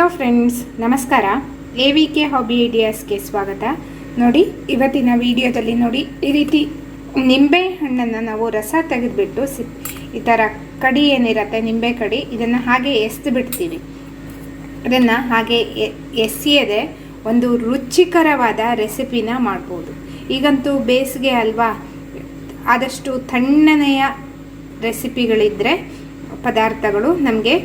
Hello friends, ನಮಸ್ಕಾರ. A V K hobby ಐಡಿಯಾಸ್ಗೆ ಸ್ವಾಗತ. ನೋಡಿ, ಇವತ್ತಿನ ವಿಡಿಯೋದಲ್ಲಿ ನೋಡಿ, ಈ ರೀತಿ ನಿಂಬೆ ಹಣ್ಣನ್ನು ನಾವು ರಸ ತೆಗೆದುಬಿಟ್ಟು ಸಿ, ಈ ಥರ ಕಡಿ ಏನಿರುತ್ತೆ, ನಿಂಬೆ ಕಡಿ, ಇದನ್ನು ಹಾಗೆ ಎಸ್ದು ಬಿಡ್ತೀವಿ ಅದನ್ನು ಹಾಗೆ ಎಸೆಯದೆ ಒಂದು ರುಚಿಕರವಾದ ರೆಸಿಪಿನ ಮಾಡ್ಬೋದು. ಈಗಂತೂ ಬೇಸಿಗೆ ಅಲ್ವಾ, ಆದಷ್ಟು ತಣ್ಣನೆಯ ರೆಸಿಪಿಗಳಿದ್ದರೆ ಪದಾರ್ಥಗಳು ನಮಗೆ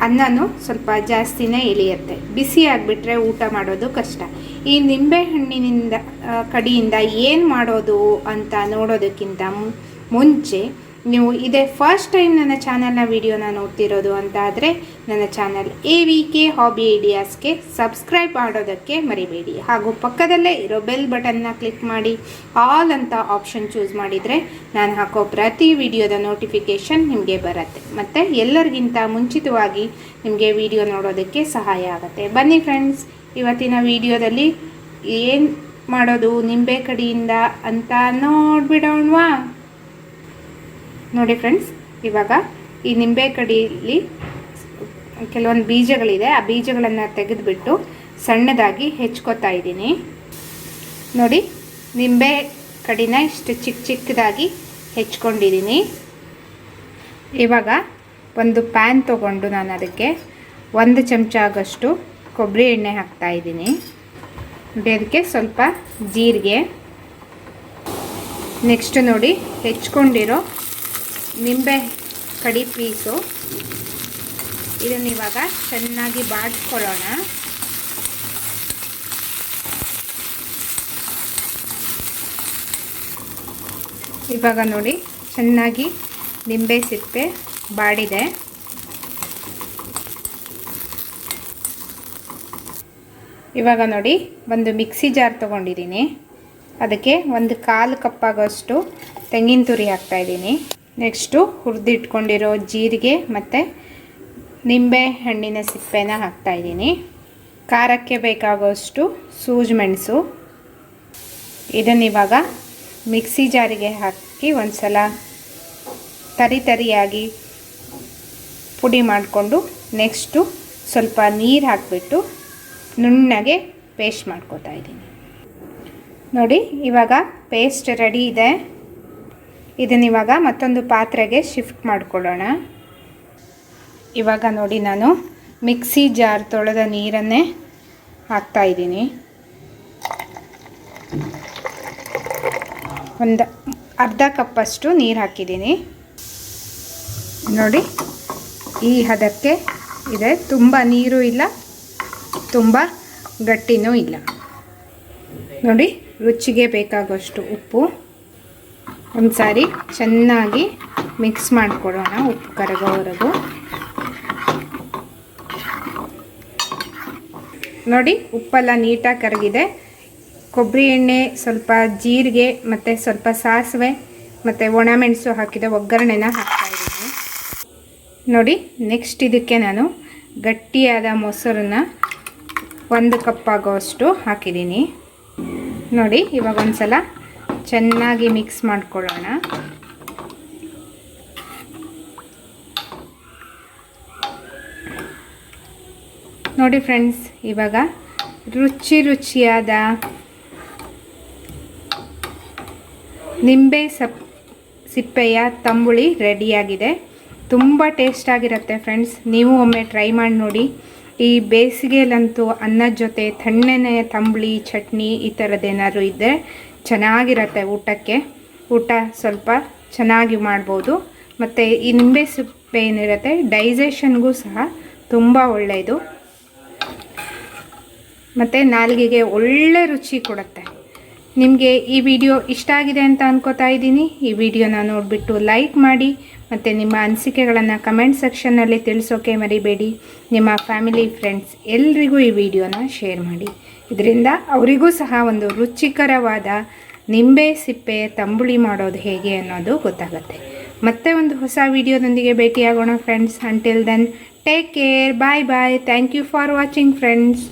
ಅನ್ನನೂ ಸ್ವಲ್ಪ ಜಾಸ್ತಿನೇ ಇಳಿಯುತ್ತೆ ಬಿಸಿ ಆಗಿಬಿಟ್ರೆ ಊಟ ಮಾಡೋದು ಕಷ್ಟ. ಈ ನಿಂಬೆ ಹಣ್ಣಿನಿಂದ ಆ, ಕಡಿಯಿಂದ ಏನು ಮಾಡೋದು ಅಂತ ನೋಡೋದಕ್ಕಿಂತ ಮುಂಚೆ ನೀವು ಇದೇ ಫಸ್ಟ್ ಟೈಮ್ ನನ್ನ ಚಾನಲ್ನ ವಿಡಿಯೋನ ನೋಡ್ತಿರೋದು ಅಂತ ಆದರೆ ನನ್ನ channel A V K hobby ಐಡಿಯಾಸ್ಗೆ subscribe ಮಾಡೋದಕ್ಕೆ ಮರಿಬೇಡಿ. ಹಾಗೂ ಪಕ್ಕದಲ್ಲೇ ಇರೋ ಬೆಲ್ ಬಟನ್ನ ಕ್ಲಿಕ್ ಮಾಡಿ ಆಲ್ ಅಂತ ಆಪ್ಷನ್ ಚೂಸ್ ಮಾಡಿದರೆ ನಾನು ಹಾಕೋ ಪ್ರತಿ ವಿಡಿಯೋದ ನೋಟಿಫಿಕೇಷನ್ ನಿಮಗೆ ಬರುತ್ತೆ. ಮತ್ತು ಎಲ್ಲರಿಗಿಂತ ಮುಂಚಿತವಾಗಿ ನಿಮಗೆ ವಿಡಿಯೋ ನೋಡೋದಕ್ಕೆ ಸಹಾಯ ಆಗುತ್ತೆ. ಬನ್ನಿ ಫ್ರೆಂಡ್ಸ್ ಇವತ್ತಿನ ವಿಡಿಯೋದಲ್ಲಿ ಏನು ಮಾಡೋದು, ನಿಂಬೆ ಕಡಿಯಿಂದ ಅಂತ ನೋಡ್ಬಿಡೋಣವಾ? ನೋಡಿ ಫ್ರೆಂಡ್ಸ್, ಇವಾಗ ಈ ನಿಂಬೆ ಕಡಿಯಲ್ಲಿ ಕೆಲವೊಂದು ಬೀಜಗಳಿದೆ. ಆ ಬೀಜಗಳನ್ನು ತೆಗೆದುಬಿಟ್ಟು ಸಣ್ಣದಾಗಿ ಹೆಚ್ಕೋತಾ ಇದ್ದೀನಿ. ನೋಡಿ, ನಿಂಬೆ ಕಡಿನ ಇಷ್ಟು ಚಿಕ್ಕ ಚಿಕ್ಕದಾಗಿ ಹೆಚ್ಕೊಂಡಿದ್ದೀನಿ. ಇವಾಗ ಒಂದು ಪ್ಯಾನ್ ತೊಗೊಂಡು ನಾನು ಅದಕ್ಕೆ ಒಂದು ಚಮಚ ಆಗೋಷ್ಟು ಕೊಬ್ಬರಿ ಎಣ್ಣೆ ಹಾಕ್ತಾ ಇದ್ದೀನಿ. ನೋಡಿ, ಅದಕ್ಕೆ ಸ್ವಲ್ಪ ಜೀರಿಗೆ. ನೆಕ್ಸ್ಟ್ ನೋಡಿ, ಹೆಚ್ಕೊಂಡಿರೋ ನಿಂಬೆ ಕಡಿ ಪೀಸು. ಇದನ್ನ ಇವಾಗ ಚೆನ್ನಾಗಿ ಬಾಡಿಸ್ಕೊಳ್ಳೋಣ. ಇವಾಗ ನೋಡಿ, ಚೆನ್ನಾಗಿ ನಿಂಬೆ ಸಿಪ್ಪೆ ಬಾಡಿದೆ. ಇವಾಗ ನೋಡಿ, ಒಂದು ಮಿಕ್ಸಿ ಜಾರ್ ತೊಗೊಂಡಿದ್ದೀನಿ. ಅದಕ್ಕೆ ಒಂದು ಕಾಲು ಕಪ್ಪಾಗೋಷ್ಟು ತೆಂಗಿನ ತುರಿ ಹಾಕ್ತಾಯಿದ್ದೀನಿ ನೆಕ್ಸ್ಟು ಹುರಿದಿಟ್ಕೊಂಡಿರೋ ಜೀರಿಗೆ ಮತ್ತು ನಿಂಬೆ ಹಣ್ಣಿನ ಸಿಪ್ಪೆನ ಹಾಕ್ತಾಯಿದ್ದೀನಿ ಖಾರಕ್ಕೆ ಬೇಕಾಗೋಷ್ಟು ಸೂಜಿ ಮೆಣಸು ಇದನ್ನಿವಾಗ ಮಿಕ್ಸಿ ಜಾರಿಗೆ ಹಾಕಿ ಒಂದು ಸಲ ತರಿ ತರಿಯಾಗಿ ಪುಡಿ ಮಾಡಿಕೊಂಡು ನೆಕ್ಸ್ಟು ಸ್ವಲ್ಪ ನೀರು ಹಾಕಿಬಿಟ್ಟು ನುಣ್ಣಗೆ ಪೇಸ್ಟ್ ಮಾಡ್ಕೋತಾ ಇದ್ದೀನಿ. ನೋಡಿ, ಇವಾಗ ಪೇಸ್ಟ್ ರೆಡಿ ಇದೆ. ಇದನ್ನಿವಾಗ ಮತ್ತೊಂದು ಪಾತ್ರೆಗೆ ಶಿಫ್ಟ್ ಮಾಡಿಕೊಳ್ಳೋಣ. ಇವಾಗ ನೋಡಿ ನಾನು ಮಿಕ್ಸಿ ಜಾರ್ ತೊಳೆದ ನೀರನ್ನೇ ಹಾಕ್ತಾ ಇದ್ದೀನಿ. ಒಂದು ಅರ್ಧ ಕಪ್ಪಷ್ಟು ನೀರು ಹಾಕಿದ್ದೀನಿ. ನೋಡಿ, ಈ ಹದಕ್ಕೆ ಇದೆ. ತುಂಬ ನೀರು ಇಲ್ಲ, ತುಂಬ ಗಟ್ಟಿನೂ ಇಲ್ಲ. ನೋಡಿ, ರುಚಿಗೆ ಬೇಕಾಗುವಷ್ಟು ಉಪ್ಪು. ಒಂದು ಸಾರಿ ಚೆನ್ನಾಗಿ ಮಿಕ್ಸ್ ಮಾಡಿಕೊಡೋಣ ಉಪ್ಪು ಕರಗೋವರೆಗೂ ನೋಡಿ, ಉಪ್ಪೆಲ್ಲ ನೀಟಾಗಿ ಕರಗಿದೆ. ಕೊಬ್ಬರಿ ಎಣ್ಣೆ, ಸ್ವಲ್ಪ ಜೀರಿಗೆ, ಮತ್ತು ಸ್ವಲ್ಪ ಸಾಸಿವೆ, ಮತ್ತು ಒಣಮೆಣಸು ಹಾಕಿದೆ, ಒಗ್ಗರಣೆನ ಹಾಕ್ತಾ ಇದ್ದೀನಿ. ನೋಡಿ ನೆಕ್ಸ್ಟ್ ಇದಕ್ಕೆ ನಾನು ಗಟ್ಟಿಯಾದ ಮೊಸರನ್ನ ಒಂದು ಕಪ್ ಆಗೋಷ್ಟು ಹಾಕಿದ್ದೀನಿ. ನೋಡಿ, ಇವಾಗ ಒಂದು ಸಲ ಚೆನ್ನಾಗಿ ಮಿಕ್ಸ್ ಮಾಡ್ಕೊಳ್ಳೋಣ. ನೋಡಿ ಫ್ರೆಂಡ್ಸ್ ಇವಾಗ ರುಚಿ ರುಚಿಯಾದ ನಿಂಬೆ ಸಪ್, ಸಿಪ್ಪೆಯ ತಂಬುಳಿ ರೆಡಿಯಾಗಿದೆ. ತುಂಬ ಟೇಸ್ಟಾಗಿರುತ್ತೆ ಫ್ರೆಂಡ್ಸ್ ನೀವು ಒಮ್ಮೆ ಟ್ರೈ ಮಾಡಿ ನೋಡಿ. ಈ ಬೇಸಿಗೆಯಲ್ಲಂತೂ ಅನ್ನದ ಜೊತೆ ತಣ್ಣನೆಯ ತಂಬುಳಿ, ಚಟ್ನಿ ಈ ಥರದ್ದೇನಾದ್ರು ಇದ್ದರೆ ಚೆನ್ನಾಗಿರುತ್ತೆ ಊಟಕ್ಕೆ. ಊಟ ಸ್ವಲ್ಪ ಚೆನ್ನಾಗಿ ಮಾಡ್ಬೋದು. ಮತ್ತು ಈ ನಿಂಬೆ ಸಿಪ್ಪೆ ಏನಿರುತ್ತೆ ಡೈಜೆಷನ್ಗೂ ಸಹ ತುಂಬ ಒಳ್ಳೆಯದು ಮತ್ತು ನಾಲ್ಗೆಗೆ ಒಳ್ಳೆ ರುಚಿ ಕೊಡುತ್ತೆ. ನಿಮಗೆ ಈ ವಿಡಿಯೋ ಇಷ್ಟ ಆಗಿದೆ ಅಂತ ಅನ್ಕೋತಾ ಇದ್ದೀನಿ. ಈ ವಿಡಿಯೋನ ನೋಡಿಬಿಟ್ಟು ಲೈಕ್ ಮಾಡಿ ಮತ್ತು ನಿಮ್ಮ ಅನಿಸಿಕೆಗಳನ್ನು ಕಮೆಂಟ್ ಸೆಕ್ಷನ್ನಲ್ಲಿ ತಿಳಿಸೋಕೆ ಮರಿಬೇಡಿ. ನಿಮ್ಮ ಫ್ಯಾಮಿಲಿ ಫ್ರೆಂಡ್ಸ್ ಎಲ್ರಿಗೂ ಈ ವಿಡಿಯೋನ ಶೇರ್ ಮಾಡಿ. ಇದರಿಂದ ಅವರಿಗೂ ಸಹ ಒಂದು ರುಚಿಕರವಾದ ನಿಂಬೆ ಸಿಪ್ಪೆ ತಂಬುಳಿ ಮಾಡೋದು ಹೇಗೆ ಅನ್ನೋದು ಗೊತ್ತಾಗುತ್ತೆ. ಮತ್ತೆ ಒಂದು ಹೊಸ ವಿಡಿಯೋದೊಂದಿಗೆ ಭೇಟಿಯಾಗೋಣ friends until then take care bye bye thank you for watching friends